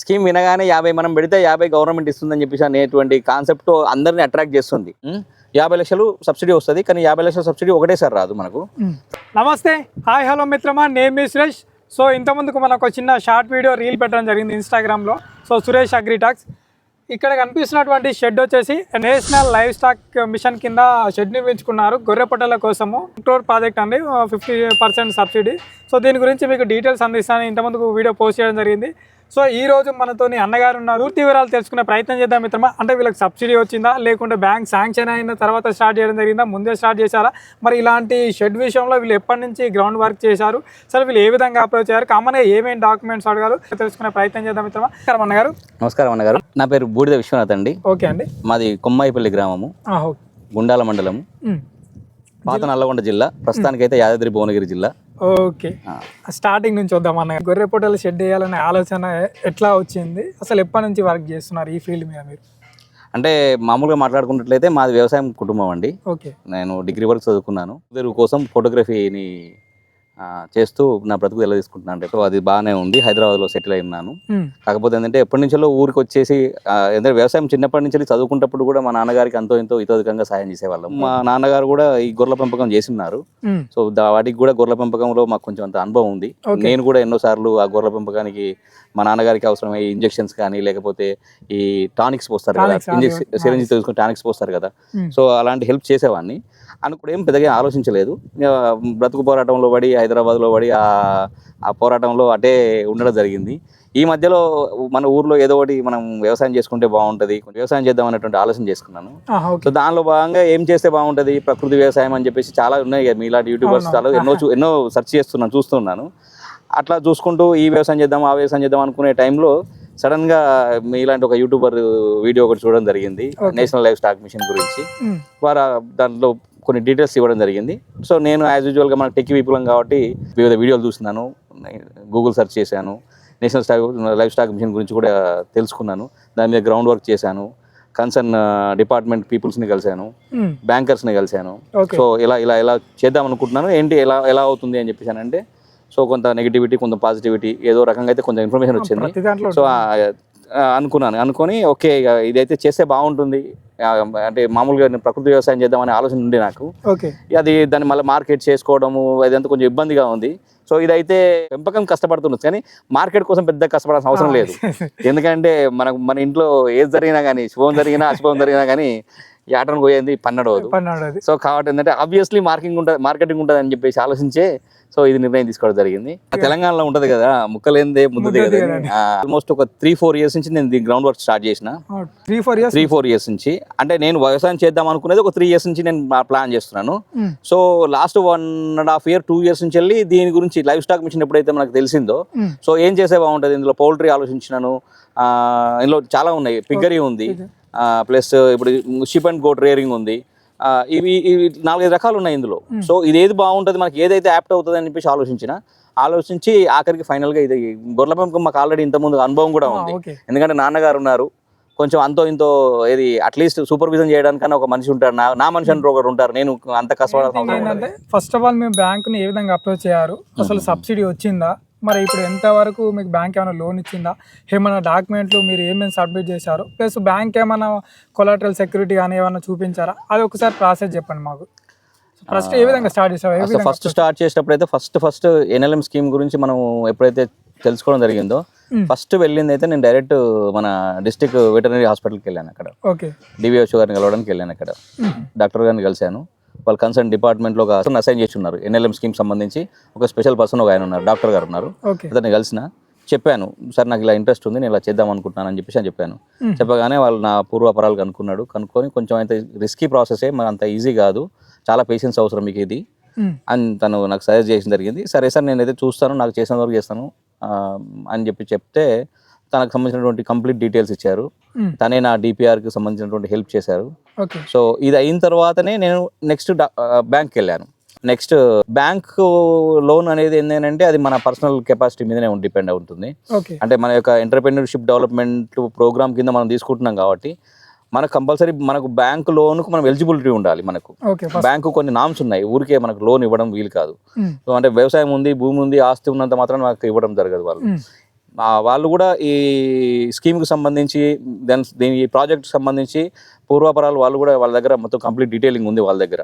Scheme వినగానే యాభై మనం పెడితే యాభై గవర్నమెంట్ ఇస్తుందని చెప్పేసి అనేటువంటి కాన్సెప్ట్ అందరిని అట్రాక్ట్ చేస్తుంది. యాభై లక్షలు సబ్సిడీ వస్తుంది కానీ యాభై లక్షల సబ్సిడీ ఒకటేసారి రాదు మనకు. నమస్తే హాయ్ హలో మిత్రమా నేమ్ మీ సురేష్. సో ఇంతకుముందుకు మనకు ఒక చిన్న షార్ట్ వీడియో రీల్ పెట్టడం జరిగింది ఇన్స్టాగ్రామ్లో. సో సురేష్ అగ్రిటాక్స్ ఇక్కడ కనిపిస్తున్నటువంటి షెడ్ వచ్చేసి నేషనల్ లైవ్ స్టాక్ మిషన్ కింద షెడ్ నిర్మించుకున్నారు గొర్రె పొట్టల కోసము క్రోర్ ప్రాజెక్ట్ అండి ఫిఫ్టీ పర్సెంట్ సబ్సిడీ. సో దీని గురించి మీకు డీటెయిల్స్ అందిస్తాను. ఇంతకుముందుకు వీడియో పోస్ట్ చేయడం జరిగింది. సో ఈ రోజు మనతోని అన్నగారు ఉన్నారు. పూర్తి వివరాలు తెలుసుకునే ప్రయత్నం చేద్దాం మిత్రమా. అంటే వీళ్ళకి సబ్సిడీ వచ్చిందా? లేకుంటే బ్యాంక్ శాంక్షన్ అయిన తర్వాత స్టార్ట్ చేయడం జరిగిందా? ముందే స్టార్ట్ చేశారా? మరి ఇలాంటి షెడ్ విషయంలో వీళ్ళు ఎప్పటి నుంచి గ్రౌండ్ వర్క్ చేశారు? సరే వీళ్ళు ఏ విధంగా అప్రోచ్ అయ్యారు? కామన్గా ఏమేమి డాక్యుమెంట్స్ అడగారు తెలుసుకునే ప్రయత్నం చేద్దాం మిత్రమా. సరే అన్నగారు. నమస్కారం అన్నగారు. నా పేరు బూడిద విశ్వనాథ్ అండి. ఓకే అండి. మాది కొమ్మాయిపల్లి గ్రామము. గుండాల మండలం. పాత నల్లగొండ జిల్లా. ప్రస్తుతానికైతే యాదాద్రి భువనగిరి జిల్లా. ఓకే. స్టార్టింగ్ నుంచి వద్దాం అన్న. గొర్రె పొట్టలు షెడ్ వేయాలనే ఆలోచన ఎట్లా వచ్చింది? అసలు ఎప్పటి నుంచి వర్క్ చేస్తున్నారు ఈ ఫీల్డ్ మీద మీరు? అంటే మామూలుగా మాట్లాడుకున్నట్లయితే మాది వ్యవసాయం కుటుంబం అండి. ఓకే. నేను డిగ్రీ వరకు చదువుకున్నాను. కోసం ఫోటోగ్రఫీని చేస్తూ నా బ్రతుకు ఎలా తీసుకుంటున్నాను అంటే సో అది బాగానే ఉంది హైదరాబాద్లో సెటిల్ అయి ఉన్నాను. కాకపోతే ఏంటంటే ఎప్పటి నుంచో ఊరికి వచ్చేసి ఏంటంటే వ్యవసాయం చిన్నప్పటి నుంచి చదువుకుంటప్పుడు కూడా మా నాన్నగారికి అంతో ఎంతో ఇతోధికంగా సాయం చేసేవాళ్ళం మా నాన్నగారు కూడా ఈ గొర్రెల పెంపకం చేస్తున్నారు ఉమ్. సో వాటికి కూడా గొర్రెల పెంపకంలో మాకు కొంచెం అంత అనుభవం ఉంది. నేను కూడా ఎన్నోసార్లు ఆ గొర్రెల పెంపకానికి మా నాన్నగారికి అవసరమయ్యే ఇంజెక్షన్స్ కానీ లేకపోతే ఈ టానిక్స్ పోస్తారు కదా ఇంజెక్షన్. సిరంజి తెలుసుకుని టానిక్స్ పోస్తారు కదా. సో అలాంటి హెల్ప్ చేసేవాడిని అనుకుంటే ఏం పెద్దగా ఆలోచించలేదు. బ్రతుకు పోరాటంలో పడి హైదరాబాద్లో పడి ఆ పోరాటంలో అటే ఉండడం జరిగింది. ఈ మధ్యలో మన ఊర్లో ఏదో ఒకటి మనం వ్యవసాయం చేసుకుంటే బాగుంటుంది వ్యవసాయం చేద్దాం అనేటువంటి ఆలోచన చేసుకున్నాను. సో దానిలో భాగంగా ఏం చేస్తే బాగుంటది ప్రకృతి వ్యవసాయం అని చెప్పేసి చాలా ఉన్నాయి కదా మీలాంటి యూట్యూబర్స్. చాలా ఎన్నో ఎన్నో సెర్చ్ చేస్తున్నాను చూస్తున్నాను. అట్లా చూసుకుంటూ ఈ వ్యవసాయం చేద్దాం ఆ వ్యవసాయం చేద్దాం అనుకునే టైంలో సడన్గా మీలాంటి ఒక యూట్యూబర్ వీడియో ఒకటి చూడడం జరిగింది. నేషనల్ లైఫ్ స్టాక్ మిషన్ గురించి. వారు దాంట్లో కొన్ని డీటెయిల్స్ ఇవ్వడం జరిగింది. సో నేను యాజ్ యూజువల్గా మనకు టెక్కి విపులం కాబట్టి వివిధ వీడియోలు చూస్తున్నాను. గూగుల్ సెర్చ్ చేశాను. National stock life stock mission గురించి కూడా తెలుసుకున్నాను. దాని మీద గ్రౌండ్ వర్క్ చేశాను కన్సర్న్ డిపార్ట్మెంట్ పీపుల్స్ని కలిశాను. బ్యాంకర్స్ని కలిశాను. ఓకే సో ఇలా ఇలా ఇలా చేద్దాం అనుకుంటున్నాను ఏంటి ఎలా ఎలా అవుతుంది అని చెప్పేసానంటే సో కొంత నెగిటివిటీ కొంత పాజిటివిటీ ఏదో రకంగా అయితే కొంత ఇన్ఫర్మేషన్ వచ్చింది. సో అనుకున్నాను. అనుకొని ఓకే ఇక ఇదైతే చేస్తే బాగుంటుంది. అంటే మామూలుగా నేను ప్రకృతి వ్యవసాయం చేద్దామనే ఆలోచన ఉంది నాకు. ఓకే. అది దాన్ని మళ్ళీ మార్కెట్ చేసుకోవడము అదంతా కొంచెం ఇబ్బందిగా ఉంది. సో ఇదైతే పెంపకం కష్టపడుతుంది కానీ మార్కెట్ కోసం పెద్ద కష్టపడాల్సిన అవసరం లేదు. ఎందుకంటే మనకు మన ఇంట్లో ఏది జరిగినా కానీ శుభం జరిగినా అశుభం జరిగినా కానీ ఈ ఆటను పోయేది పన్నడవదు. పన్నాడు సో కాబట్టి ఏంటంటే ఆబ్వియస్లీ మార్కింగ్ ఉంటుంది మార్కెటింగ్ ఉంటుంది అని చెప్పేసి ఆలోచించే సో ఇది నిర్ణయం తీసుకోవడం జరిగింది. తెలంగాణలో ఉంటది కదా ముక్కలేందే ముద్దది కదా. ఆల్మోస్ట్ ఒక త్రీ ఫోర్ ఇయర్స్ నుంచి నేను గ్రౌండ్ వర్క్ స్టార్ట్ చేసిన. Three four years three four years నుంచి. అంటే నేను వ్యవసాయం చేద్దాం అనుకునేది ఒక త్రీ ఇయర్స్ నుంచి నేను ప్లాన్ చేస్తున్నాను. So last one and half year two years నుంచి వెళ్ళి దీని గురించి లైఫ్ స్టాక్ మిషన్ ఎప్పుడైతే మనకు తెలిసిందో సో ఏం చేస్తే బాగుంటుంది? ఇందులో పౌల్ట్రీ ఆలోచించినాను. ఆ, ఇందులో చాలా ఉన్నాయి. పిగ్గరీ ఉంది. ప్లస్ ఇప్పుడు షిప్ అండ్ గోట్ రేరింగ్ ఉంది. ఇవి ఇవి నాలుగైదు రకాలు ఉన్నాయి ఇందులో. సో ఇది ఏది బాగుంటుంది మనకి ఏదైతే యాప్ట్ అవుతుంది అని చెప్పేసి ఆలోచించిన ఆలోచించి ఆఖరికి ఫైనల్గా ఇది గొర్రెల పెంపకం మాకు ఆల్రెడీ ఇంతకుముందు అనుభవం కూడా ఉంది. ఎందుకంటే నాన్నగారు ఉన్నారు. కొంచెం అంతో ఇంతో ఏది అట్లీస్ట్ సూపర్విజన్ చేయడానికన్నా ఒక మనిషి ఉంటారు నా నా మనిషి అంటూ ఒకరు ఉంటారు. నేను అంత కష్టపడాల్సిన ఫస్ట్ ఆఫ్ ఆల్ మేము బ్యాంకుని ఏ విధంగా అప్రోచ్ చేయారు? అసలు సబ్సిడీ వచ్చిందా? మరి ఇప్పుడు ఎంత వరకు మీకు బ్యాంక్ ఏమైనా లోన్ ఇచ్చిందా? ఏమైనా డాక్యుమెంట్లు మీరు ఏమేమి సబ్మిట్ చేశారు? ప్లస్ బ్యాంక్ ఏమైనా కొలాటరల్ సెక్యూరిటీ కానీ ఏమైనా చూపించారా? అది ఒకసారి ప్రాసెస్ చెప్పండి మాకు. ఫస్ట్ ఏ విధంగా స్టార్ట్ చేసారు ఫస్ట్ స్టార్ట్ చేసేటప్పుడు అయితే ఫస్ట్ ఫస్ట్ ఎన్ఎల్ఎం స్కీమ్ గురించి మనం ఎప్పుడైతే తెలుసుకోవడం జరిగిందో Hmm. ఫస్ట్ వెళ్ళింది అయితే నేను డైరెక్ట్ మన డిస్టిక్ వెటర్నరీ హాస్పిటల్కి వెళ్ళాను అక్కడ. ఓకే డివిహెచ్ఓ గారిని కలవడానికి వెళ్ళాను అక్కడ. డాక్టర్ గారిని కలిశాను. వాళ్ళు కన్సర్న్ డిపార్ట్మెంట్లో ఒక అసైన్ చేసి ఉన్నారు. ఎన్ఎల్ఎం స్కీమ్ సంబంధించి ఒక స్పెషల్ పర్సన్ ఒక ఆయన ఉన్నారు. డాక్టర్ గారు ఉన్నారు. అతన్ని కలిసిన చెప్పాను సార్ నాకు ఇలా ఇంట్రెస్ట్ ఉంది నేను ఇలా చేద్దాం అనుకుంటున్నాను అని చెప్పేసి అని చెప్పాను. చెప్పగానే వాళ్ళు నా పూర్వాపరాలు కనుక్కున్నాడు. కనుక్కొని కొంచెం అయితే రిస్కీ ప్రాసెసే మరి అంత ఈజీ కాదు. చాలా పేషెన్స్ అవసరం మీకు ఇది. అని తను నాకు సజెస్ట్ చేసిన జరిగింది. సరే సార్ నేనైతే చూస్తాను నాకు చేసిన వరకు చేస్తాను అని చెప్పి చెప్తే తనకు సంబంధించినటువంటి కంప్లీట్ డీటెయిల్స్ ఇచ్చారు. తనే నా డిపిఆర్కి సంబంధించినటువంటి హెల్ప్ చేశారు. సో ఇది అయిన తర్వాతనే నేను నెక్స్ట్ బ్యాంక్కి వెళ్ళాను నెక్స్ట్ బ్యాంక్ లోన్ అనేది ఏంటంటే అది మన పర్సనల్ కెపాసిటీ మీదనే డిపెండ్ అవుతుంది. అంటే మన యొక్క ఎంటర్ప్రెన్యూర్షిప్ డెవలప్మెంట్ ప్రోగ్రామ్ కింద మనం తీసుకుంటున్నాం కాబట్టి మనకు కంపల్సరీ మనకు బ్యాంక్ లోన్కు మనం ఎలిజిబిలిటీ ఉండాలి మనకు. బ్యాంకు కొన్ని నామ్స్ ఉన్నాయి. ఊరికే మనకు లోన్ ఇవ్వడం వీలు కాదు. సో అంటే వ్యవసాయం ఉంది భూమి ఉంది ఆస్తి ఉన్నంత మాత్రం మనకు ఇవ్వడం జరగదు వాళ్ళు. వాళ్ళు కూడా ఈ స్కీమ్కి సంబంధించి దాని దీని ప్రాజెక్ట్ సంబంధించి పూర్వాపరాలు వాళ్ళు కూడా వాళ్ళ దగ్గర మొత్తం కంప్లీట్ డీటెయిలింగ్ ఉంది వాళ్ళ దగ్గర.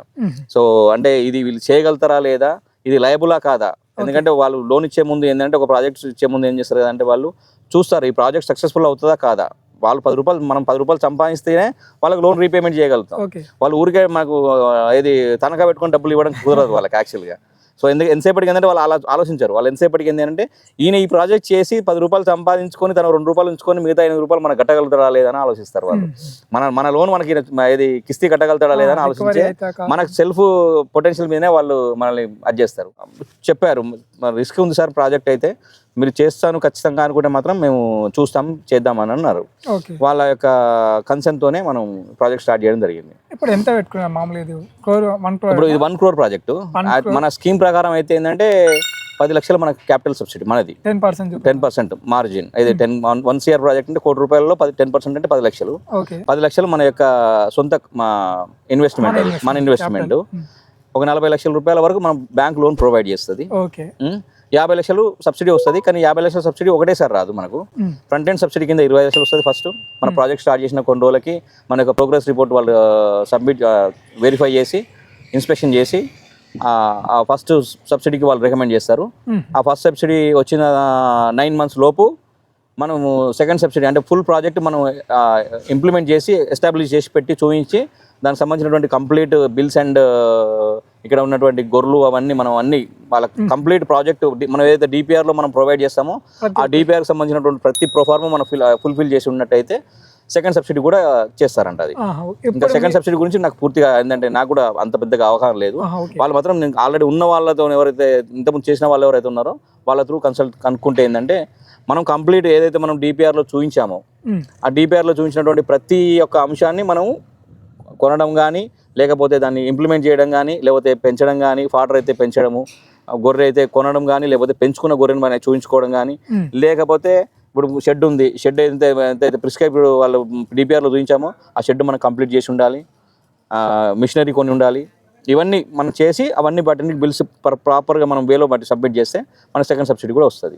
సో అంటే ఇది వీళ్ళు చేయగలుగుతారా లేదా? ఇది లయబులా కాదా? ఎందుకంటే వాళ్ళు లోన్ ఇచ్చే ముందు ఏంటంటే ఒక ప్రాజెక్ట్ ఇచ్చే ముందు ఏం చేస్తారు అంటే వాళ్ళు చూస్తారు ఈ ప్రాజెక్ట్ సక్సెస్ఫుల్ అవుతుందా కాదా? వాళ్ళు పది రూపాయలు మనం పది రూపాయలు సంపాదిస్తేనే వాళ్ళకి లోన్ రీపేమెంట్ చేయగలుగుతాం. వాళ్ళు ఊరికే మాకు ఇది తనఖా పెట్టుకొని డబ్బులు ఇవ్వడం కుదరదు వాళ్ళకి యాక్చువల్గా సో ఎందుకు ఎంతసేపటికి ఏంటంటే వాళ్ళు ఆలోచించారు. వాళ్ళు ఎంతసేపటికి ఏంటంటే ఈయన ఈ ప్రాజెక్ట్ చేసి పది రూపాయలు సంపాదించుకొని తన రెండు రూపాయలు ఉంచుకొని మిగతా ఎనిమిది రూపాయలు మనకు కట్టగలుగుతారా లేదని ఆలోచిస్తారు వాళ్ళు. మన మన లోన్ మనకి ఇది కిస్తీ కట్టగలుగుతాడా లేదని ఆలోచించే మనకు సెల్ఫ్ పొటెన్షియల్ మీదనే వాళ్ళు మనల్ని అది చేస్తారు చెప్పారు రిస్క్ ఉంది సార్ ప్రాజెక్ట్ అయితే. మీరు చేస్తాను ఖచ్చితంగా అనుకుంటే మాత్రం మేము చూస్తాం చేద్దామని అన్నారు. వాళ్ళ యొక్క కన్సెంట్తోనే మనం ప్రాజెక్ట్ స్టార్ట్ చేయడం జరిగింది. ఇప్పుడు ఎంత మామూలు ఇది? వన్ క్రోర్ ఇప్పుడు ఇది వన్ క్రోర్ ప్రాజెక్టు. మన స్కీమ్ ప్రకారం అయితే ఏంటంటే పది లక్షలు మనకి క్యాపిటల్ సబ్సిడీ మనది. Ten percent ten percent margin. ఇది టెన్ వన్ సిఆర్ ప్రాజెక్ట్ అంటే కోటి రూపాయలలో పది టెన్ పర్సెంట్ అంటే పది లక్షలు. పది లక్షలు మన యొక్క సొంత మా ఇన్వెస్ట్మెంట్ మన ఇన్వెస్ట్మెంట్ ఒక నలభై లక్షల రూపాయల వరకు మనం బ్యాంక్ లోన్ ప్రొవైడ్ చేస్తుంది? యాభై లక్షలు సబ్సిడీ వస్తుంది కానీ యాభై లక్షల సబ్సిడీ ఒకటేసారి రాదు మనకు. ఫ్రంట్ ఎండ్ సబ్సిడీ కింద ఇరవై లక్షలు వస్తుంది ఫస్ట్ మన ప్రాజెక్ట్ స్టార్ట్ చేసిన కొన్ని రోజులకి మన యొక్క ప్రోగ్రెస్ రిపోర్ట్ వాళ్ళు సబ్మిట్ వెరిఫై చేసి ఇన్స్పెక్షన్ చేసి ఆ ఫస్ట్ సబ్సిడీకి వాళ్ళు రికమెండ్ చేస్తారు. ఆ ఫస్ట్ సబ్సిడీ వచ్చిన నైన్ మంత్స్ లోపు మనము సెకండ్ సబ్సిడీ అంటే ఫుల్ ప్రాజెక్ట్ మనం ఇంప్లిమెంట్ చేసి ఎస్టాబ్లిష్ చేసి పెట్టి చూపించి దానికి సంబంధించినటువంటి కంప్లీట్ బిల్స్ అండ్ ఇక్కడ ఉన్నటువంటి గొర్రెలు అవన్నీ మనం అన్ని వాళ్ళ కంప్లీట్ ప్రాజెక్ట్ మనం ఏదైతే DPR లో మనం ప్రొవైడ్ చేస్తామో ఆ డిపిఆర్కి సంబంధించినటువంటి ప్రతి ప్రొఫార్మ్ మనం ఫిల్ ఫుల్ఫిల్ చేసి ఉన్నట్టయితే సెకండ్ సబ్సిడీ కూడా చేస్తారంట అది. ఇంకా సెకండ్ సబ్సిడీ గురించి నాకు పూర్తిగా ఏంటంటే నాకు కూడా అంత పెద్దగా అవగాహన లేదు. వాళ్ళు మాత్రం నేను ఆల్రెడీ ఉన్న వాళ్ళతో ఎవరైతే ఇంతకుముందు చేసిన వాళ్ళు ఎవరైతే ఉన్నారో వాళ్ళ త్రూ కన్సల్ట్ కనుక్కుంటే ఏంటంటే మనం కంప్లీట్ ఏదైతే మనం డిపిఆర్లో చూపించామో. ఆ డిపిఆర్లో చూపించినటువంటి ప్రతి ఒక్క అంశాన్ని మనం కొనడం కానీ లేకపోతే దాన్ని ఇంప్లిమెంట్ చేయడం కానీ లేకపోతే పెంచడం కానీ ఫాటర్ అయితే పెంచడము గొర్రె అయితే కొనడం కానీ లేకపోతే పెంచుకున్న గొర్రెని మనం చూపించుకోవడం కానీ. లేకపోతే ఇప్పుడు షెడ్ ఉంది షెడ్ అయితే ఎంతైతే ప్రిస్క్రైబ్ వాళ్ళు డిపిఆర్లో చూపించామో ఆ షెడ్ మనం కంప్లీట్ చేసి ఉండాలి మిషనరీ కొన్ని ఉండాలి ఇవన్నీ మనం చేసి అవన్నీ వాటిని బిల్స్ ప్రాపర్గా మనం వేలో బట్టి సబ్మిట్ చేస్తే మన సెకండ్ సబ్సిడీ కూడా వస్తుంది.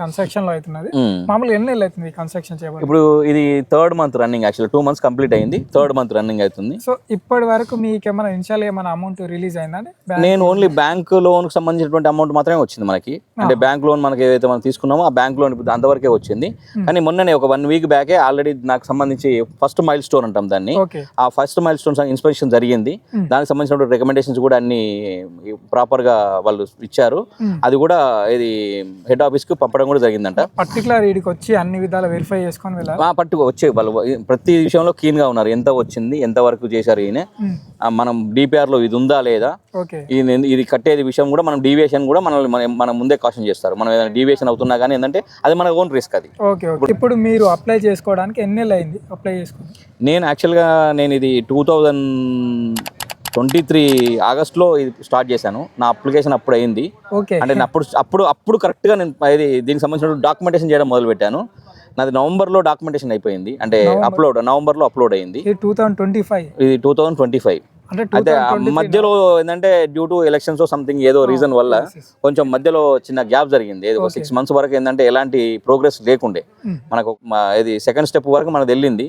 కన్స్ట్రక్షన్లో అవుతున్నది. మామూలుగా ఎన్ని నెలలు అవుతుంది కన్స్ట్రక్షన్ చేయబడి ఇప్పుడు ఇది third month running actual two months complete అయింది థర్డ్ మంత్ రన్నింగ్ అవుతుంది. సో ఇప్పటి వరకు మీకు ఏమైనా ఇన్షియల్ ఏమైనా అమౌంట్ రిలీజ్ అయిందండి నేను ఓన్లీ బ్యాంక్ లోన్కి సంబంధించినటువంటి అమౌంట్ మాత్రమే వచ్చింది మనకి. అంటే బ్యాంక్ లోన్ మనకి ఏదైతే మనం తీసుకున్నామో ఆ బ్యాంక్ లోన్ ఇప్పుడు అంతవరకే వచ్చింది. కానీ మొన్ననే ఒక వన్ వీక్ బ్యాకే ఆల్రెడీ నాకు సంబంధించి ఫస్ట్ మైల్ స్టోన్ అంటాం దాన్ని. ఆ ఫస్ట్ మైల్ స్టోన్స్ ఇన్స్పెక్షన్ జరిగింది. దానికి సంబంధించిన రికమెండేషన్స్ కూడా అన్ని ప్రాపర్గా వాళ్ళు ఇచ్చారు. అది కూడా ఇది హెడ్ ఆఫీస్కి పంపడం కూడా జరిగిందంట. పర్టికులర్ వీడికి వచ్చి అన్ని విధాలు వెరిఫై చేసుకొని వెళ్ళాలి? పట్టుకు వచ్చే వాళ్ళు ప్రతి విషయంలో keen గా ఉన్నారు. ఎంత వచ్చింది ఎంత వరకు చేశారు ఈయన? మనం DPR లో ఇది ఉందా లేదా? ఓకే. ఇది కట్టేది విషయం కూడా మనం డీవియేషన్ కూడా మనల్ని మన మన ముందే కాషన్ చేస్తారు. మనం ఏదైనా డీవియేషన్ అవుతున్నా కానీ ఏంటంటే అది మన ఓన్ రిస్క్ అది. ఓకే ఇప్పుడు మీరు అప్లై చేసుకోవడానికి ఎన్ని అయింది అప్లై చేసుకుని నేను యాక్చువల్గా నేను ఇది టూ థౌజండ్ ట్వంటీ త్రీ ఆగస్ట్లో ఇది స్టార్ట్ చేశాను. నా అప్లికేషన్ అప్పుడు అయింది. ఓకే. అంటే నేను అప్పుడు అప్పుడు అప్పుడు కరెక్ట్గా నేను ఇది దీనికి సంబంధించిన డాక్యుమెంటేషన్ చేయడం మొదలు పెట్టాను నాది నవంబర్లో డాక్యుమెంటేషన్ అయిపోయింది. అంటే అప్లోడ్ నవంబర్లో అప్లోడ్ అయింది. ఇది టూ థౌసండ్ ట్వంటీ ఫైవ్. ఇది టూ థౌజండ్ ట్వంటీ ఫైవ్. అయితే మధ్యలో ఏంటంటే డ్యూ టు ఎలక్షన్స్ సంథింగ్ ఏదో రీజన్ వల్ల కొంచెం మధ్యలో చిన్న గ్యాప్ జరిగింది. ఏదో సిక్స్ మంత్స్ వరకు ఏంటంటే ఎలాంటి ప్రోగ్రెస్ లేకుండే. మనకు ఇది సెకండ్ స్టెప్ వరకు మనది వెళ్ళింది.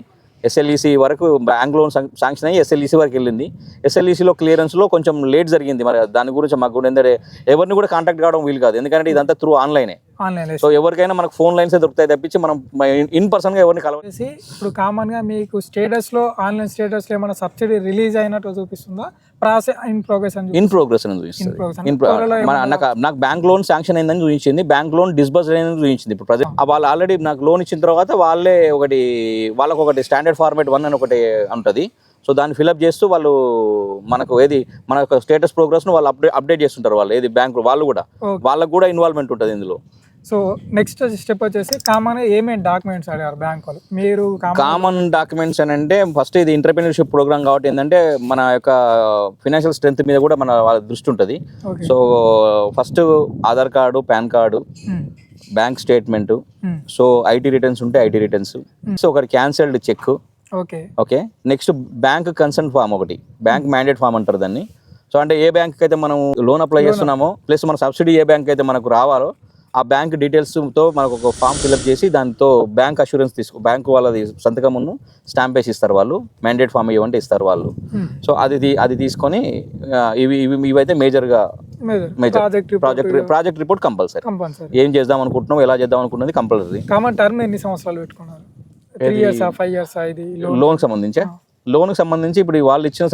ఎస్ఎల్ఈసి వరకు బ్యాంక్ లోన్ శాంక్షన్ అయ్యి ఎస్ఎల్ఈసి వరకు వెళ్ళింది. ఎస్ఎల్ఈసిలో క్లియరెన్స్లో కొంచెం లేట్ జరిగింది. మరి దాని గురించి మాకు కూడా ఏంటంటే ఎవరిని కూడా కాంటాక్ట్ కావడం వీలు కాదు. ఎందుకంటే ఇదంతా త్రూ ఆన్లైనే ఆన్లైన్ సో ఎవరికైనా మనకు ఫోన్ లైన్సే దొరుకుతాయి తప్పించి మనం ఇన్ పర్సన్గా ఎవరిని కలవ వచ్చేసి ఇప్పుడు కామన్గా మీకు స్టేటస్లో ఆన్లైన్ స్టేటస్లో ఏమైనా సబ్సిడీ రిలీజ్ అయినట్టు చూపిస్తుందా? ప్రాసెస్ ఇన్ ప్రోగ్రెస్ అని ఇన్ ప్రోగ్రెస్ అని చూపిస్తుంది. నాకు నాకు బ్యాంక్ లోన్ శాంక్షన్ అయిందని చూపించింది. బ్యాంక్ లోన్ డిస్బర్స్ అయిందని చూపించింది. ఇప్పుడు ప్రజెంట్ వాళ్ళు ఆల్రెడీ నాకు లోన్ ఇచ్చిన తర్వాత వాళ్ళే ఒకటి వాళ్ళకు ఒకటి స్టాండర్డ్ ఫార్మేట్ వన్ అని ఒకటి ఉంటుంది. సో దాన్ని ఫిల్అప్ చేస్తూ వాళ్ళు మనకు ఏది మన యొక్క స్టేటస్ ప్రోగ్రెస్ను వాళ్ళు అప్డేట్ అప్డేట్ చేస్తుంటారు వాళ్ళు ఏది బ్యాంక్ వాళ్ళు కూడా. వాళ్ళకు కూడా ఇన్వాల్వ్మెంట్ ఉంటుంది ఇందులో. సో నెక్స్ట్ స్టెప్ వచ్చేసి కామన్ ఏమేమి డాక్యుమెంట్స్ అడిగారు బ్యాంక్ వాళ్ళు? మీరు కామన్ డాక్యుమెంట్స్ అని అంటే ఫస్ట్ ఇది ఎంటర్ప్రినర్షిప్ ప్రోగ్రామ్ కాబట్టి ఏంటంటే మన యొక్క ఫినాన్షియల్ స్ట్రెంత్ మీద కూడా మన వాళ్ళ దృష్టి ఉంటుంది. So first Aadhaar card PAN card bank statement so IT returns ఉంటే ఐటీ రిటర్న్స్ సో ఒకటి cancelled cheque okay okay next bank concern form ఒకటి. బ్యాంక్ మ్యాండేట్ ఫామ్ అంటారు దాన్ని. సో అంటే ఏ బ్యాంక్ అయితే మనం లోన్ అప్లై చేస్తున్నామో ప్లస్ మన సబ్సిడీ ఏ బ్యాంక్ అయితే మనకు రావాలో ఆ బ్యాంక్ డీటెయిల్స్తో మనకు ఒక ఫామ్ ఫిల్అప్ చేసి దాంతో బ్యాంక్ అష్యూరెన్స్ తీసుకో బ్యాంక్ వాళ్ళది సంతకం ఉన్న స్టాంప్ వేసి ఇస్తారు వాళ్ళు మ్యాండేట్ ఫామ్ ఇవ్వంటే ఇస్తారు వాళ్ళు. సో అది తీ- అది తీసుకొని ఇవి ఇవి ఇవైతే మేజర్గా major project project report compulsory ఏం చేద్దాం అనుకుంటున్నాం ఎలా చేద్దాం అనుకున్నది కంపల్సరీ కామన్ టర్మ్ ఎన్ని సంవత్సరాలు పెట్టుకున్నారు? లోన్ సంబంధించి? లోన్ సంబంధించి ఇప్పుడు వాళ్ళు ఇచ్చిన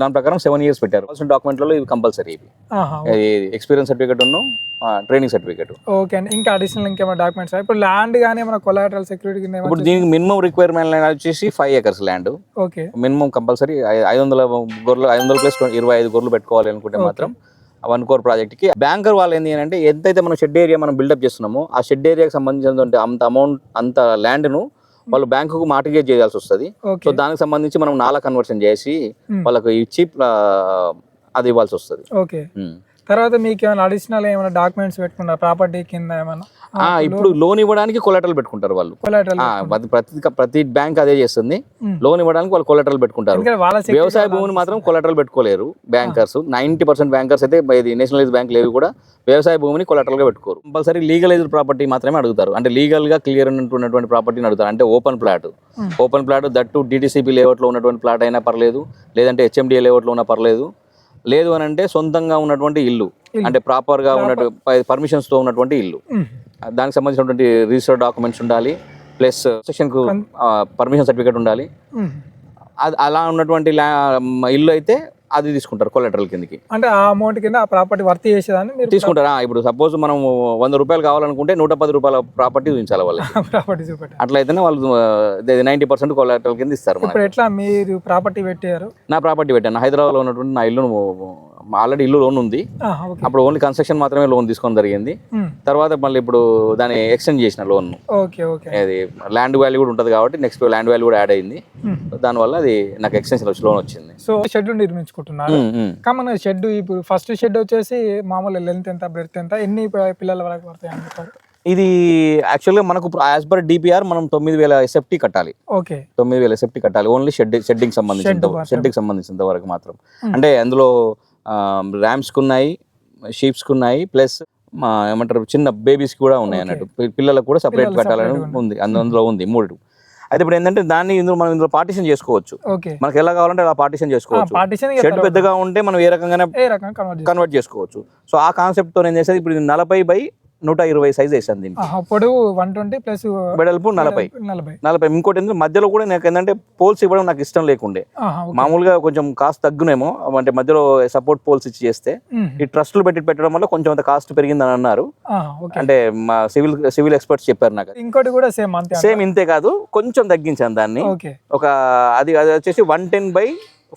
దాని ప్రకారం సెవెన్ ఇయర్స్ పెట్టారు. కావాల్సిన డాక్యుమెంట్లలో ఇవి కంపల్సరీ ఇవి. ఎక్స్పీరియన్స్ సర్టిఫికేట్ ఉన్న ట్రైనింగ్ సర్టిఫికేట్. ఓకే అండి. ఇంకా అడిషనల్ ఇంకేమైనా డాక్యుమెంట్స్ ఇప్పుడు ల్యాండ్ కానీ ఏమైనా కొలాటరల్ సెక్యూరిటీ ఇప్పుడు దీనికి మినిమం రిక్వైర్మెంట్ వచ్చేసి five acres land. Okay. Minimum compulsory ఐదు వందల గొర్రెలు ఐదు వందల ప్లస్ ఇరవై ఐదు గొర్రెలు పెట్టుకోవాలి అనుకుంటే మాత్రం. వన్ కోర్ ప్రాజెక్ట్కి. బ్యాంకర్ వాళ్ళు ఏంటి అంటే ఎంతైతే మనం షెడ్ ఏరియా మనం బిల్డప్ చేస్తున్నామో ఆ షెడ్ ఏరియాకి సంబంధించినటువంటి అంత అమౌంట్ అంత ల్యాండ్ను వాళ్ళు బ్యాంకుకు మార్టిగేజ్ చేయాల్సి వస్తుంది. సో దానికి సంబంధించి మనం నాలా కన్వర్షన్ చేసి. వాళ్ళకు ఇచ్చి అది ఇవ్వాల్సి వస్తుంది. ఓకే. తర్వాత మీకు ఏమైనా అడిషనల్ ఏమైనా డాక్యుమెంట్స్ పెట్టుకున్నారు? ప్రాపర్టీ కింద ఏమైనా? ఇప్పుడు లోన్ ఇవ్వడానికి కొలెటరల్ పెట్టుకుంటారు వాళ్ళు. ప్రతి- ప్రతి ప్రతి బ్యాంక్ అదే చేస్తుంది. లోన్ ఇవ్వడానికి వాళ్ళు కొలెటరల్ పెట్టుకుంటారు. వ్యవసాయ వాళ్ళ భూమిని మాత్రం కొలెటరల్ పెట్టుకోలేరు బ్యాంకర్స్ నైన్టీ పర్సెంట్ బ్యాంకర్స్ అయితే ఇది నేషనలైజ్ బ్యాంకులు ఏవి కూడా వ్యవసాయ భూమిని కొలెటరల్గా పెట్టుకోరు. కంపల్సరీ లీగలైజ్డ్ ప్రాపర్టీ మాత్రమే అడుగుతారు. అంటే లీగల్గా క్లియర్ ఉన్నటువంటి ప్రాపర్టీని అడుగుతారు. అంటే open plot. Open plot that DTCP లేఅవుట్లో ఉన్నటువంటి ప్లాట్ అయినా పర్లేదు. లేదంటే హెచ్ఎండిఏ లేఅవుట్లో ఉన్నా పర్లేదు. లేదు అని అంటే సొంతంగా ఉన్నటువంటి ఇల్లు. అంటే ప్రాపర్గా ఉన్నట్టు పర్మిషన్స్తో ఉన్నటువంటి ఇల్లు. దానికి సంబంధించినటువంటి రిజిస్టర్డ్ డాక్యుమెంట్స్ ఉండాలి. ప్లస్ సెక్షన్కు పర్మిషన్ సర్టిఫికేట్ ఉండాలి. అలా ఉన్నటువంటి ఇల్లు అయితే అది తీసుకుంటారు కొలెటరల్ కిందకి. అంటే ఆ అమౌంట్ కింద ఆ ప్రాపర్టీ వర్త్ చేసేదాన్ని మీరు తీసుకుంటారా. ఇప్పుడు సపోజ్ మనం వంద రూపాయలు కావాలనుకుంటే నూట పది రూపాయల ప్రాపర్టీ చూపించాలి వాళ్ళకి. ప్రాపర్టీ చూపెట్టారు అట్లయితేనే వాళ్ళు నైంటీ పర్సెంట్ కొలెటరల్ కింద ఇస్తారు ఇప్పుడు ఎట్లా మీరు ప్రాపర్టీ పెట్టారు? నా ప్రాపర్టీ పెట్టాను. హైదరాబాద్లో ఉన్నటువంటి నా ఇల్లు ఆల్రెడీ ఇల్లు లోన్ ఉంది. అప్పుడు ఓన్లీ కన్స్ట్రక్షన్ మాత్రమే లోన్ తీసుకోవడం జరిగింది. తర్వాత మళ్ళీ ఇప్పుడు దాన్ని ఎక్స్టెండ్ చేసిన లోన్. అది ల్యాండ్ వాల్యూ కూడా ఉంటుంది కాబట్టి నెక్స్ట్ ల్యాండ్ వాల్యూ కూడా యాడ్ అయింది. దానివల్ల అది నాకు ఎక్స్టెన్షన్ వచ్చి లోన్ వచ్చింది. సో షెడ్ నిర్మించుకుంటున్నారు. ఉమ్. కామన్ షెడ్ ఇప్పుడు ఫస్ట్ షెడ్ వచ్చేసి మామూలు లెంత్ ఎంత బ్రెడ్త్ ఎంత ఎన్ని పిల్లల వరకు పడతాయి అని చెప్పారు? ఇది యాక్చువల్గా మనకు యాజ్ పర్ డిపిఆర్ మనం తొమ్మిది వేల ఎస్ఎఫ్టీ కట్టాలి. ఓకే. తొమ్మిది వేల ఎస్ఎఫ్టీ కట్టాలి. ఓన్లీ షెడ్ షెడ్డింగ్ సంబంధించిన. షెడ్కి సంబంధించినంత వరకు మాత్రం. అంటే అందులో ర్యామ్స్కి ఉన్నాయి షీప్స్కి ఉన్నాయి ప్లస్ మా ఏమంటారు చిన్న బేబీస్కి కూడా ఉన్నాయి. అన్నట్టు. పిల్లలకు కూడా సపరేట్ పెట్టాలని ఉంది. అందు- అందులో ఉంది మూడు. అయితే ఇప్పుడు ఏంటంటే దాన్ని ఇందులో మనం ఇందులో పార్టీషన్ చేసుకోవచ్చు. మనకి ఎలా కావాలంటే అలా పార్టీషన్ చేసుకోవచ్చు. షెడ్ పెద్దగా ఉంటే మనం ఏ రకంగానే కన్వర్ట్ చేసుకోవచ్చు. సో ఆ కాన్సెప్ట్తో నేను చేసేది? ఇప్పుడు నలభై బై నూట ఇరవై సైజ్ వేసాను దీనికి పొడవు వన్ ట్వంటీ ప్లస్ వెడల్పు నలభై. నలభై. ఇంకోటి ఏంటంటే మధ్యలో కూడా నాకు ఏంటంటే పోల్స్ ఇవ్వడం నాకు ఇష్టం లేకుండే. మామూలుగా కొంచెం కాస్ట్ తగ్గునేమో అంటే మధ్యలో సపోర్ట్ పోల్స్ ఇచ్చి చేస్తే. ఈ ట్రస్టులు పెట్టి పెట్టడం వల్ల కొంచెం అంత కాస్ట్ పెరిగిందని అన్నారు. ఆహా, ఓకే. అంటే మా సివిల్ సివిల్ ఎక్స్పర్ట్స్ చెప్పారు నాకు ఇంకోటి కూడా సేమ్ అంతే సేమ్ ఇంతే కాదు కొంచెం తగ్గించాను దాన్ని. ఒక అది అది వచ్చేసి one ten by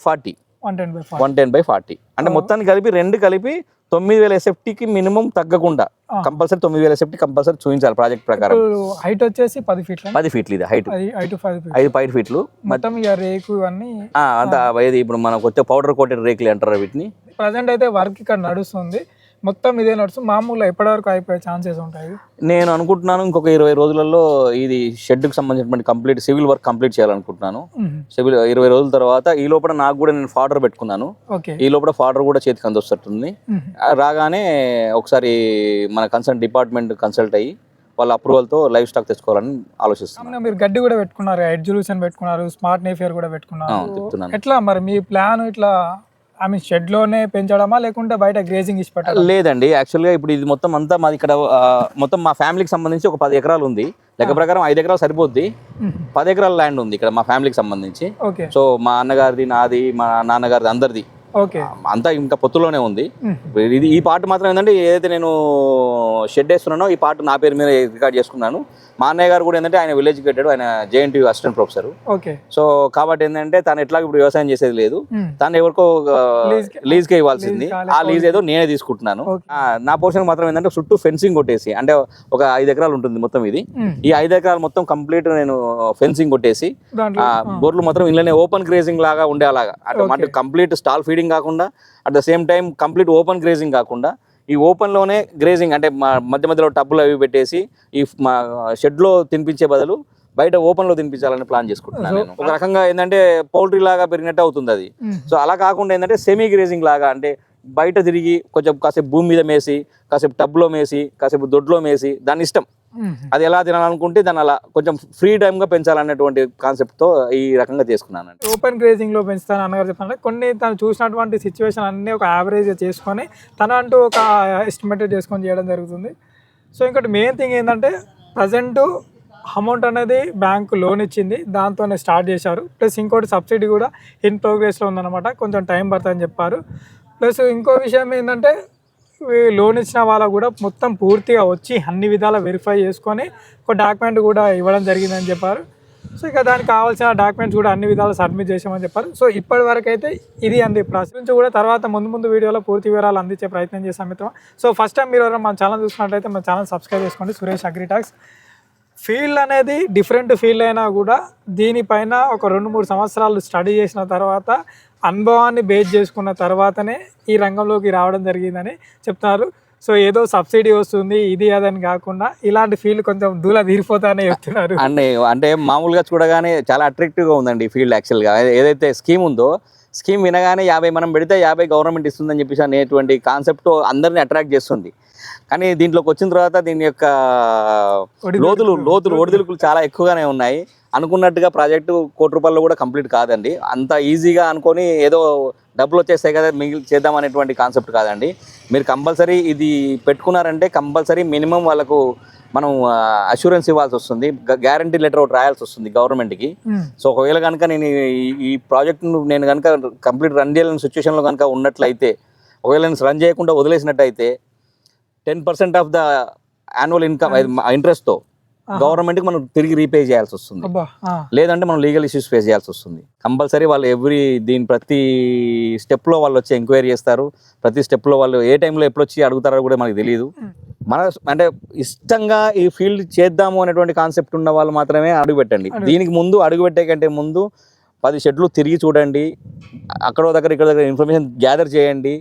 forty. One ten by five forty. అంటే మొత్తాన్ని కలిపి రెండు కలిపి తొమ్మిది వేల ఎస్ఎఫ్టీకి మినిమం తగ్గకుండా. కంపల్సరీ తొమ్మిది వేల ఎస్ఎఫ్టీ కంపల్సరీ చూపించాలి ప్రాజెక్ట్ ప్రకారం. హైట్ వచ్చేసి పది ఫీట్ల? పది ఫీట్లు ఇది హైట్. ఫైవ్ ఐదు పైట్ ఫీట్లు. మొత్తం ఇక రేకు ఇవన్నీ అంతా ఇప్పుడు మనకు వచ్చే పౌడర్ కోటెడ్ రేకులు అంటారు వీటిని. ప్రజెంట్ అయితే వర్క్ ఇక్కడ నడుస్తుంది. మొత్తం ఇదే నడుస్తుంది మామూలుగా ఎప్పటి వరకు అయిపోయే ఛాన్సెస్ ఉంటాయి? నేను అనుకుంటున్నాను ఇంకొక ఇరవై రోజులలో ఇది షెడ్కి సంబంధించినటువంటి కంప్లీట్ సివిల్ వర్క్ కంప్లీట్ చేయాలనుకుంటున్నాను. సివిల్ ఇరవై రోజుల తర్వాత ఈ లోపల నాకు కూడా నేను ఫాడర్ పెట్టుకున్నాను. ఈ లోపల ఫాడర్ కూడా చేతికి అందొస్తుంది. రాగానే ఒకసారి మన కన్సర్న్ డిపార్ట్మెంట్ కన్సల్ట్ అయ్యి వాళ్ళ అప్రూవల్తో లైవ్ స్టాక్ తెచ్చుకోవాలని ఆలోచిస్తున్నాను మీరు గడ్డి కూడా పెట్టుకున్నారు ఎడ్జుల్యూషన్ పెట్టుకున్నారు స్మార్ట్ నేఫియర్ కూడా పెట్టుకున్నారు. ఎట్లా మరి మీ ప్లాన్ ఇట్లా ఐ మీన్ షెడ్లోనే పెంచడమా లేకుంటే బయట గ్రేజింగ్ ఇచ్చి పెట్టాలా లేదండి యాక్చువల్గా ఇప్పుడు ఇది మొత్తం అంతా మాది ఇక్కడ మొత్తం మా ఫ్యామిలీకి సంబంధించి ఒక పది ఎకరాలు ఉంది. లెక్క ప్రకారం ఐదు ఎకరాలు సరిపోద్ది. పది ఎకరాల ల్యాండ్ ఉంది ఇక్కడ మా ఫ్యామిలీకి సంబంధించి. ఓకే. సో మా అన్నగారిది నాది మా నాన్నగారిది అందరిది. ఓకే. అంతా ఇంకా పొత్తులోనే ఉంది. ఇది ఈ పార్ట్ మాత్రం ఏంటంటే ఏదైతే నేను షెడ్ వేస్తున్నానో ఈ పార్ట్ నా పేరు మీద రికార్డ్ చేసుకున్నాను. మా అన్నయ్య గారు కూడా ఏంటంటే ఆయన విలేజ్ కట్టాడు ఆయన JNT assistant professor okay. So కాబట్టి ఏంటంటే తను ఎట్లా ఇప్పుడు వ్యవసాయం చేసేది లేదు. మ్మ్. తను ఎవరికో Lease కి- లీజ్ కే ఇవ్వాల్సింది. ఆ లీజ్ ఏదో నేనే తీసుకుంటున్నాను. నా పోర్షన్ మాత్రం ఏంటంటే చుట్టూ ఫెన్సింగ్ కొట్టేసి అంటే ఒక ఐదు ఎకరాలు ఉంటుంది మొత్తం ఇది. మ్మ్. ఈ ఐదు ఎకరాలు మొత్తం కంప్లీట్ నేను ఫెన్సింగ్ కొట్టేసి గొర్రెలు మొత్తం ఇళ్ళనే ఓపెన్ గ్రేజింగ్ లాగా ఉండే అలాగా అంటే Okay. అంటే కంప్లీట్ స్టాల్ ఫీడింగ్ కాకుండా at the same time complete open grazing కాకుండా ఈ ఓపెన్లోనే గ్రేజింగ్ అంటే మా మధ్య మధ్యలో టబ్బులు అవి పెట్టేసి ఈ మా షెడ్లో తినిపించే బదులు బయట ఓపెన్లో తినిపించాలని ప్లాన్ చేసుకుంటున్నాను నేను. ఒక రకంగా ఏంటంటే పౌల్ట్రీ లాగా పెరిగినట్టు అవుతుంది అది. సో అలా కాకుండా ఏంటంటే సెమీ గ్రేజింగ్ లాగా అంటే బయట తిరిగి కొంచెం కాసేపు భూమి మీద మేసి కాసేపు టబ్లో మేసి కాసేపు దొడ్లో మేసి దాని ఇష్టం. అది ఎలా తినాలనుకుంటే దాన్ని అలా కొంచెం ఫ్రీ టైమ్గా పెంచాలనేటువంటి కాన్సెప్ట్తో ఈ రకంగా చేసుకున్నానండి. ఓపెన్ గ్రేజింగ్లో పెంచుతాను అన్నగారు చెప్పాలంటే కొన్ని తను చూసినటువంటి సిచ్యువేషన్ అన్ని ఒక యావరేజ్ చేసుకొని తన అంటూ ఒక ఎస్టిమేటెడ్ చేసుకొని చేయడం జరుగుతుంది. సో ఇంకోటి మెయిన్ థింగ్ ఏంటంటే ప్రజెంట్ అమౌంట్ అనేది బ్యాంకు లోన్ ఇచ్చింది దాంతోనే స్టార్ట్ చేశారు. ప్లస్ ఇంకోటి సబ్సిడీ కూడా ఇన్ ప్రోగ్రెస్లో ఉందన్నమాట కొంచెం టైం పడుతుందని చెప్పారు. ప్లస్ ఇంకో విషయం ఏంటంటే లోన్ ఇచ్చిన వాళ్ళకు కూడా మొత్తం పూర్తిగా వచ్చి అన్ని విధాలు వెరిఫై చేసుకొని ఒక డాక్యుమెంట్ కూడా ఇవ్వడం జరిగిందని చెప్పారు. సో ఇక దానికి కావాల్సిన డాక్యుమెంట్స్ కూడా అన్ని విధాలు సబ్మిట్ చేసామని చెప్పారు. సో ఇప్పటి వరకు అయితే ఇది అంది ప్రాసెస్ నుంచి కూడా తర్వాత ముందు ముందు వీడియోలో పూర్తి వివరాలు అందించే ప్రయత్నం చేసాం మిత్రం సో ఫస్ట్ టైం మీరు ఎవరైనా మన ఛానల్ చూసినట్లయితే మన ఛానల్ సబ్స్క్రైబ్ చేసుకోండి. సురేష్ అగ్రిటాక్స్. ఫీల్డ్ అనేది డిఫరెంట్ ఫీల్డ్ అయినా కూడా దీనిపైన ఒక రెండు మూడు సంవత్సరాలు స్టడీ చేసిన తర్వాత అనుభవాన్ని బేస్ చేసుకున్న తర్వాతనే ఈ రంగంలోకి రావడం జరిగిందని చెప్తున్నారు. సో ఏదో సబ్సిడీ వస్తుంది ఇది అదని కాకుండా ఇలాంటి ఫీల్డ్ కొంచెం దూల తీరిపోతానే చెప్తున్నారు. అంటే అంటే మామూలుగా చూడగానే చాలా అట్రాక్టివ్గా ఉందండి ఈ ఫీల్డ్ యాక్చువల్గా. ఏదైతే స్కీమ్ ఉందో స్కీమ్ వినగానే యాభై మనం పెడితే యాభై గవర్నమెంట్ ఇస్తుందని చెప్పేసి అనేటువంటి కాన్సెప్ట్ అందరిని అట్రాక్ట్ చేస్తుంది. కానీ దీంట్లోకి వచ్చిన తర్వాత దీని యొక్క. లోతులు లోతులు ఒడిదుడుకులు చాలా ఎక్కువగానే ఉన్నాయి. అనుకున్నట్టుగా ప్రాజెక్టు కోటి రూపాయలు కూడా కంప్లీట్ కాదండి. అంత ఈజీగా అనుకొని ఏదో డబ్బులు వచ్చేస్తాయి కదా మిగిలి చేద్దాం అనేటువంటి కాన్సెప్ట్ కాదండి. మీరు కంపల్సరీ ఇది పెట్టుకున్నారంటే కంపల్సరీ మినిమం వాళ్ళకు మనం అష్యూరెన్స్ ఇవ్వాల్సి వస్తుంది. గ్యారంటీ లెటర్ ఒకటి రాయాల్సి వస్తుంది గవర్నమెంట్కి. సో ఒకవేళ కనుక నేను ఈ- ఈ ప్రాజెక్ట్ను నేను కనుక కంప్లీట్ రన్ చేయాలని సిచ్యువేషన్లో కనుక ఉన్నట్లయితే ఒకవేళ నేను రన్ చేయకుండా వదిలేసినట్టయితే ten percent of the annual income ఇంట్రెస్ట్తో గవర్నమెంట్కి మనం తిరిగి రీపే చేయాల్సి వస్తుంది. లేదంటే మనం లీగల్ ఇష్యూస్ ఫేస్ చేయాల్సి వస్తుంది. కంపల్సరీ వాళ్ళు ఎవ్రీ దీని ప్రతి స్టెప్లో వాళ్ళు వచ్చి ఎంక్వైరీ చేస్తారు. ప్రతి స్టెప్లో వాళ్ళు ఏ టైంలో ఎప్పుడు వచ్చి అడుగుతారో కూడా మనకు తెలియదు మన అంటే ఇష్టంగా ఈ ఫీల్డ్ చేద్దాము అనేటువంటి కాన్సెప్ట్ ఉన్న వాళ్ళు మాత్రమే అడుగు పెట్టండి. దీనికి ముందు అడుగు పెట్టే కంటే ముందు పది షెడ్లు తిరిగి చూడండి. అక్కడో దగ్గర ఇక్కడ దగ్గర ఇన్ఫర్మేషన్ గ్యాదర్ చేయండి.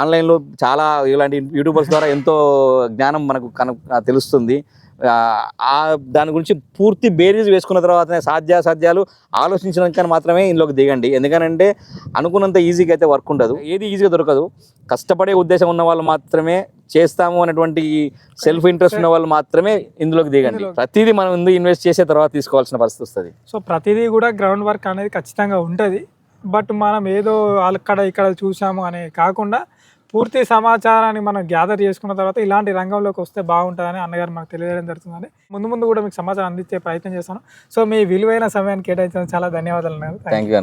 ఆన్లైన్లో చాలా ఇలాంటి యూట్యూబర్స్ ద్వారా ఎంతో జ్ఞానం మనకు కన తెలుస్తుంది. దాని గురించి పూర్తి బేరీజ్ వేసుకున్న తర్వాతనే సాధ్యాసాధ్యాలు ఆలోచించినాక మాత్రమే ఇందులోకి దిగండి. ఎందుకనంటే అనుకున్నంత ఈజీగా అయితే వర్క్ ఉండదు. ఏది ఈజీగా దొరకదు. కష్టపడే ఉద్దేశం ఉన్న వాళ్ళు మాత్రమే చేస్తాము అనేటువంటి సెల్ఫ్ ఇంట్రెస్ట్ ఉన్న వాళ్ళు మాత్రమే ఇందులోకి దిగండి. ప్రతిదీ మనం ఇందులో ఇన్వెస్ట్ చేసే తర్వాత తీసుకోవాల్సిన పరిస్థితి వస్తుంది. సో ప్రతిదీ కూడా గ్రౌండ్ వర్క్ అనేది ఖచ్చితంగా ఉంటుంది. బట్ మనం ఏదో అక్కడ ఇక్కడ చూసాము అనే కాకుండా పూర్తి సమాచారాన్ని మనం గ్యాదర్ చేసుకున్న తర్వాత ఇలాంటి రంగంలోకి వస్తే బాగుంటుందని అన్నగారు మాకు తెలియజేయడం జరుగుతుందని ముందు ముందు కూడా మీకు సమాచారం అందించే ప్రయత్నం చేస్తాను. సో మీ విలువైన సమయాన్ని కేటాయించడం చాలా ధన్యవాదాలు థ్యాంక్ యూ